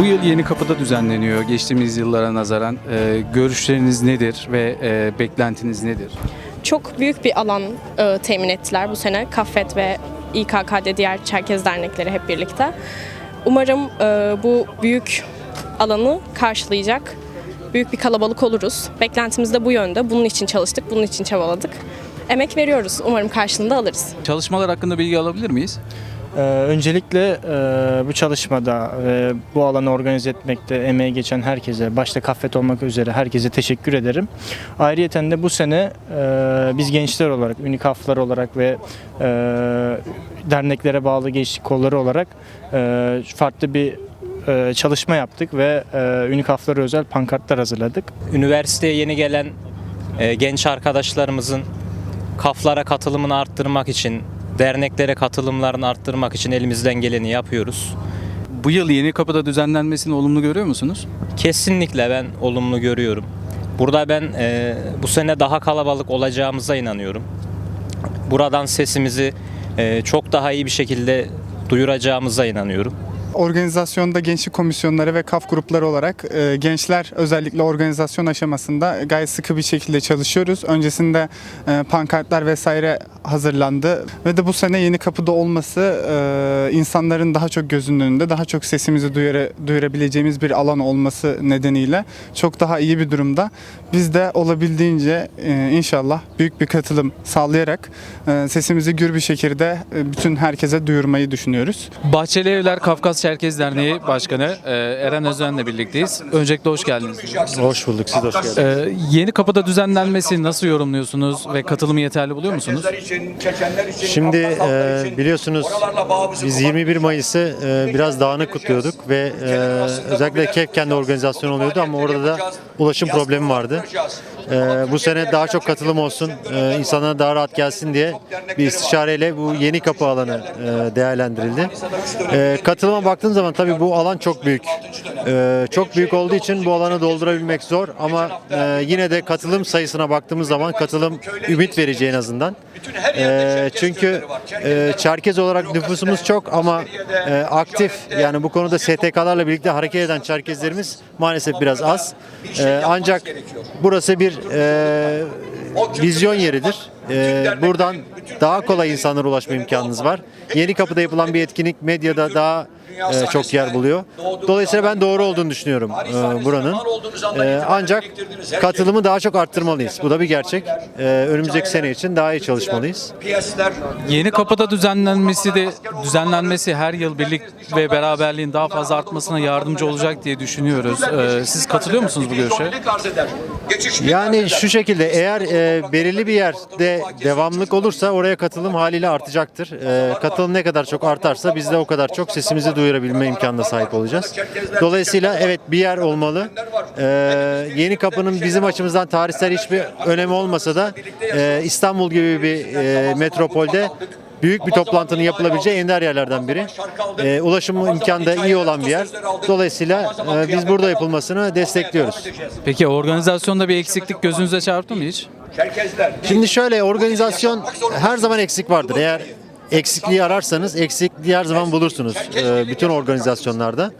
Bu yıl Yeni Kapı'da düzenleniyor geçtiğimiz yıllara nazaran. Ee, görüşleriniz nedir ve e, beklentiniz nedir? Çok büyük bir alan e, temin ettiler bu sene. Kaffet ve İKK'de diğer Çerkez dernekleri hep birlikte. Umarım e, bu büyük alanı karşılayacak büyük bir kalabalık oluruz. Beklentimiz de bu yönde. Bunun için çalıştık, bunun için çabaladık. Emek veriyoruz. Umarım karşılığında alırız. Çalışmalar hakkında bilgi alabilir miyiz? Ee, öncelikle e, bu çalışmada ve bu alanı organize etmekte emeği geçen herkese, başta Kaffet olmak üzere herkese teşekkür ederim. Ayrıyeten de bu sene e, biz gençler olarak, Unikaflar olarak ve e, derneklere bağlı gençlik kolları olarak e, farklı bir e, çalışma yaptık ve e, Unikaflara özel pankartlar hazırladık. üniversiteye yeni gelen e, genç arkadaşlarımızın kaflara katılımını arttırmak için, derneklere katılımlarını arttırmak için elimizden geleni yapıyoruz. Bu yıl Yeni Kapı'da düzenlenmesini olumlu görüyor musunuz? Kesinlikle ben olumlu görüyorum. Burada ben e, bu sene daha kalabalık olacağımıza inanıyorum. Buradan sesimizi e, çok daha iyi bir şekilde duyuracağımıza inanıyorum. Organizasyonda gençlik komisyonları ve kaf grupları olarak e, gençler özellikle organizasyon aşamasında gayet sıkı bir şekilde çalışıyoruz. Öncesinde e, pankartlar vesaire hazırlandı ve de bu sene yeni kapıda olması e, insanların daha çok gözünün önünde, daha çok sesimizi duyura- duyurabileceğimiz bir alan olması nedeniyle çok daha iyi bir durumda. Biz de olabildiğince e, inşallah büyük bir katılım sağlayarak e, sesimizi gür bir şekilde e, bütün herkese duyurmayı düşünüyoruz. Bahçeli Evler Kafkas Çerkez Derneği Başkanı e, Eren Özen'le birlikteyiz. Öncelikle hoş geldiniz. Hoş bulduk, siz hoş geldiniz. Ee, Yeni Kapı'da düzenlenmesi nasıl yorumluyorsunuz ve katılımı yeterli buluyor musunuz? Şimdi e, biliyorsunuz biz 21 Mayıs'ı e, biraz dağınık kutluyorduk ve e, özellikle Kefken'de organizasyon oluyordu ama orada da ulaşım problemi vardı. E, bu sene daha çok katılım olsun, e, insanlara daha rahat gelsin diye bir istişareyle bu yeni kapı alanı e, değerlendirildi. E, katılıma baktığım zaman tabii bu alan çok büyük. E, çok büyük olduğu için bu alanı doldurabilmek zor ama e, yine de katılım sayısına baktığımız zaman katılım ümit verici en azından. E, çünkü e, Çerkez olarak nüfusumuz çok ama e, aktif yani bu konuda STK'larla birlikte hareket eden Çerkezlerimiz maalesef biraz az. E, ancak burası bir e, vizyon yeridir. E, buradan daha kolay insanlara ulaşma imkanınız var. Yeni kapıda yapılan bir etkinlik medyada daha e, çok yer buluyor. Dolayısıyla ben doğru olduğunu düşünüyorum e, buranın. E, ancak katılımı daha çok arttırmalıyız. Bu da bir gerçek. E, önümüzdeki sene için daha iyi çalışmalıyız. Yeni Kapı'da düzenlenmesi de düzenlenmesi her yıl birlik ve beraberliğin daha fazla artmasına yardımcı olacak diye düşünüyoruz. Ee, siz katılıyor musunuz bu görüşe? Yani şu şekilde eğer e, belirli bir yerde devamlılık olursa oraya katılım haliyle artacaktır. E, katılım ne kadar çok artarsa biz de o kadar çok sesimizi duyurabilme imkanına sahip olacağız. Dolayısıyla evet bir yer olmalı. E, yeni kapının bizim açımızdan tarihsel hiçbir önemi olmasa da e, İstanbul gibi bir e, metropolde büyük bir toplantının yapılabileceği ender yerlerden biri. E, ulaşım imkanı da iyi olan bir yer. Dolayısıyla e, biz burada yapılmasını destekliyoruz. Peki organizasyonda bir eksiklik gözünüze çarptı mı hiç? Şimdi şöyle organizasyon her zaman eksik vardır. Eğer eksikliği ararsanız eksikliği her zaman bulursunuz e, bütün organizasyonlarda.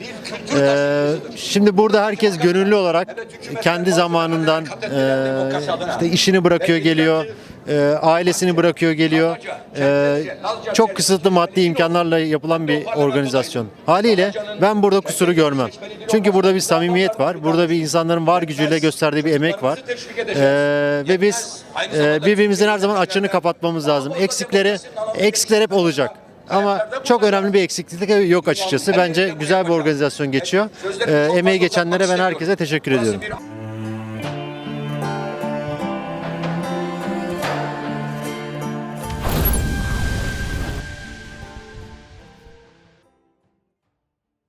E, şimdi burada herkes gönüllü olarak kendi zamanından e, işte işini bırakıyor geliyor. E, ailesini bırakıyor geliyor. E, çok kısıtlı maddi imkanlarla yapılan bir organizasyon. Haliyle ben burada kusuru görmem. Çünkü burada bir samimiyet var. Burada bir insanların var gücüyle gösterdiği bir emek var. E, ve biz e, birbirimizin her zaman açığını kapatmamız lazım. Eksikleri eksikler hep olacak. Ama çok önemli bir eksiklik yok açıkçası. Bence güzel bir organizasyon geçiyor. E, emeği geçenlere ben herkese teşekkür ediyorum.